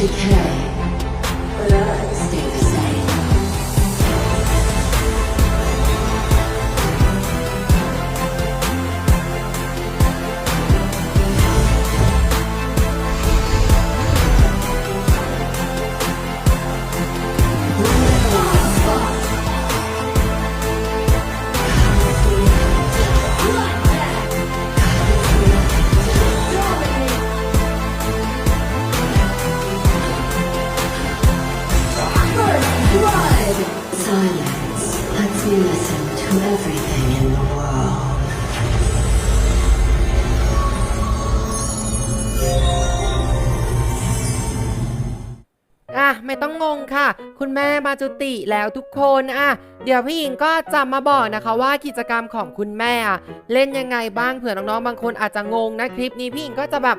Take care. Silence lets me listen to everything in the world. อะ ไม่ต้องงงค่ะ คุณแม่มาจุติแล้วทุกคนอะเดี๋ยวพี่หญิงก็จะมาบอกนะคะว่ากิจกรรมของคุณแม่เล่นยังไงบ้างเผื่อน้องๆบางคนอาจจะงงนะคลิปนี้พี่หญิงก็จะแบบ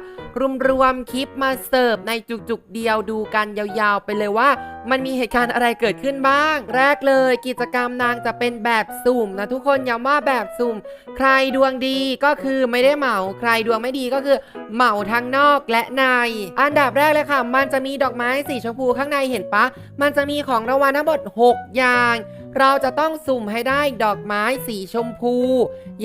รวมๆคลิปมาเสิร์ฟในจุกๆเดียวดูกันยาวๆไปเลยว่า มันมีเหตุการณ์อะไรเกิดขึ้นบ้าง แรกเลย กิจกรรมนางจะเป็นแบบสุ่มนะทุกคนย้ำว่าแบบสุ่ม ใครดวงดีก็คือไม่ได้เหมา ใครดวงไม่ดีก็คือ เหมาทั้งนอกและใน อันดับแรกเลยค่ะ มันจะมีดอกไม้สีชมพูข้างในเห็นปะมันจะมีของรางวัลทั้งหมด6อย่าง เราจะต้องสุ่มให้ได้ดอกไม้สีชมพู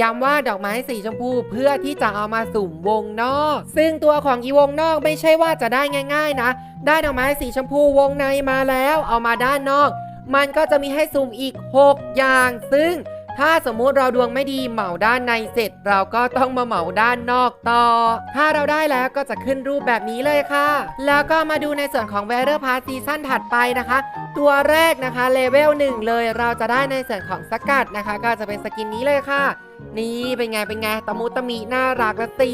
ย้ำว่าดอกไม้สีชมพูเพื่อที่จะเอามาสุ่มวงนอก ซึ่งตัวของอีวงนอกไม่ใช่ว่าจะได้ง่าย ๆ นะ ได้ดอกไม้สีชมพูวงในมาแล้ว เอามาด้านนอก มันก็จะมีให้สุ่มอีก 6 อย่าง ซึ่ง ถ้าสมมุติเราดวงไม่ดีเหมาด้านในเสร็จ เราก็ต้องมาเหมาด้านนอกต่อ ถ้าเราได้แล้วก็จะขึ้นรูปแบบนี้เลยค่ะ แล้วก็มาดูในส่วนของ v e r พาร์ s ซีซั่นถัดไปนะคะ ตัวแรกนะคะเลเวล1เลยเราจะได้ในส่วนของสกัดนะคะ ก็จะเป็นสกินนี้เลยค่ะนี่เป็นไงเป็นไงตะมุตะมิน่ารักละตี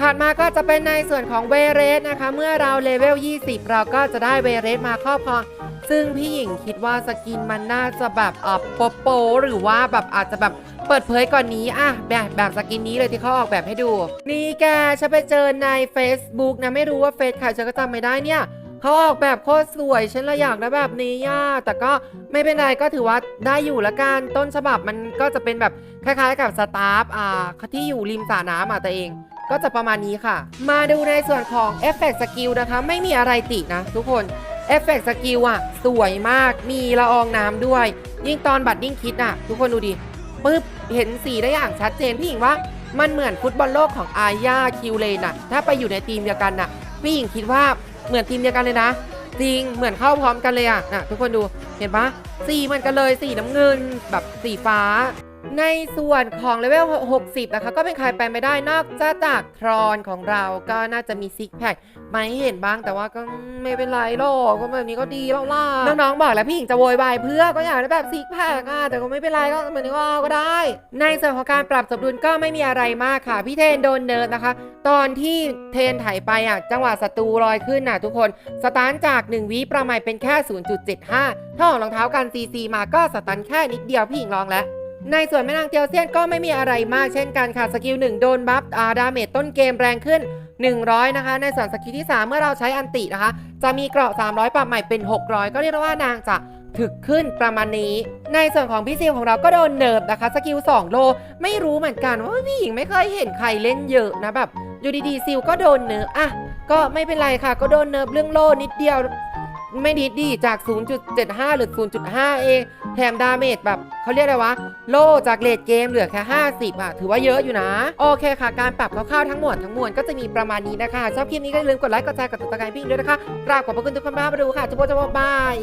ถัดมาก็จะเป็นในส่วนของเวเรสนะคะ เมื่อเราเลเวล 20 เราก็จะได้เวเรสมาครอบครอง ซึ่งพี่หญิงคิดว่าสกินมันน่าจะแบบเออโปโป หรือว่าแบบอาจจะแบบเปิดเผยก่อนนี้อะแบบแบบสกินนี้เลยที่เขาออกแบบให้ดู นี่แกฉันไปเจอใน Facebook นะไม่รู้ว่าเฟซใครฉันก็จำไม่ได้เนี่ย เขาออกแบบโคตรสวยฉันละอยากได้แบบนี้ย่าแต่ก็ไม่เป็นไรก็ถือว่าได้อยู่ละกันต้นฉบับมันก็จะเป็นแบบคล้ายๆ กับสตาฟอ่าที่อยู่ริมสระน้ำอะตัวเอง ก็จะประมาณนี้ค่ะ มาดูในส่วนของเอฟเฟกต์สกิลนะคะ ไม่มีอะไรตินะทุกคนเอฟเฟกต์สกิลอะ สวยมากมีละอองน้ำด้วย ยิ่งตอนบัดดิ้งคิดอะ ทุกคนดูดิปึ๊บเห็นสีได้อย่างชัดเจนพี่หญิงว่ามันเหมือนฟุตบอลโลกของอาญาคิวเลนอะ ถ้าไปอยู่ในทีมเดียวกันน่ะพี่หญิงคิดว่า เหมือนทีมเดียวกันเลยนะ จริงเหมือนเข้าพร้อมกันเลยอะนะทุกคนดูเห็นปะสีเหมือนกันเลยสีน้ำเงินแบบสีฟ้า ในส่วนของเลเวล 60 นะคะ ก็เป็นใครไปไม่ได้นอกจากทรอนของเราก็น่าจะมีซิกแพคมาให้เห็นบ้างแต่ว่าก็ไม่เป็นไรหรอกก็แบบนี้ก็ดีแล้วล่ะ น้องๆบอกแล้วพี่หญิงจะโวยวายเพื่อก็อยากได้แบบซิกแพคอะแต่ก็ไม่เป็นไรก็เหมือนนี้ก็เอาก็ได้ ในส่วนของการปรับสมดุลก็ไม่มีอะไรมากค่ะ พี่เทนโดนเนิร์ดนะคะ ตอนที่เทนไถไปอะจังหวะศัตรูลอยขึ้นน่ะทุกคนสตาร์ทจาก 1วิประมาณเป็นแค่ 0.75ถ้าของรองเท้ากันซีซีมาก็สตันแค่นิดเดียวพี่หญิงลองแล้ว ในส่วนแม่นางเตียวเซียนก็ไม่มีอะไรมากเช่นกันค่ะสกิล1โดนบัฟอาดาเมจต้นเกมแรงขึ้น 100 นะคะ ในส่วนสกิลที่ 3 เมื่อเราใช้อันตินะคะ จะมีเกราะ 300 ปรับใหม่เป็น 600 ก็เรียกว่านางจะถึกขึ้นประมาณนี้ ในส่วนของพี่ซิลของเราก็โดนเนิร์ฟนะคะสกิล2โลไม่รู้เหมือนกันว่าพี่หญิงไม่เคยเห็นใครเล่นเยอะนะแบบอยู่ดีๆซิลก็โดนเนิร์ฟอะก็ไม่เป็นไรค่ะ ก็โดนเนิร์ฟเรื่องโลนิดเดียว ไม่ดีดีจาก 0.75 หรือ 0.5 เองแถมดาเมจแบบเขาเรียกอะไรวะ โลจากเลดเกมเหลือแค่ 50 อะ ถือว่าเยอะอยู่นะ โอเคค่ะ การปรับคร่าวๆทั้งหมดทั้งมวลก็จะมีประมาณนี้นะคะ ชอบคลิปนี้ก็อย่าลืมกดไลค์ กดแชร์ กดติดตามพี่ด้วยนะคะกราบขอบพระคุณทุกคนมากมาดูค่ะจุ๊บจ๊บบาย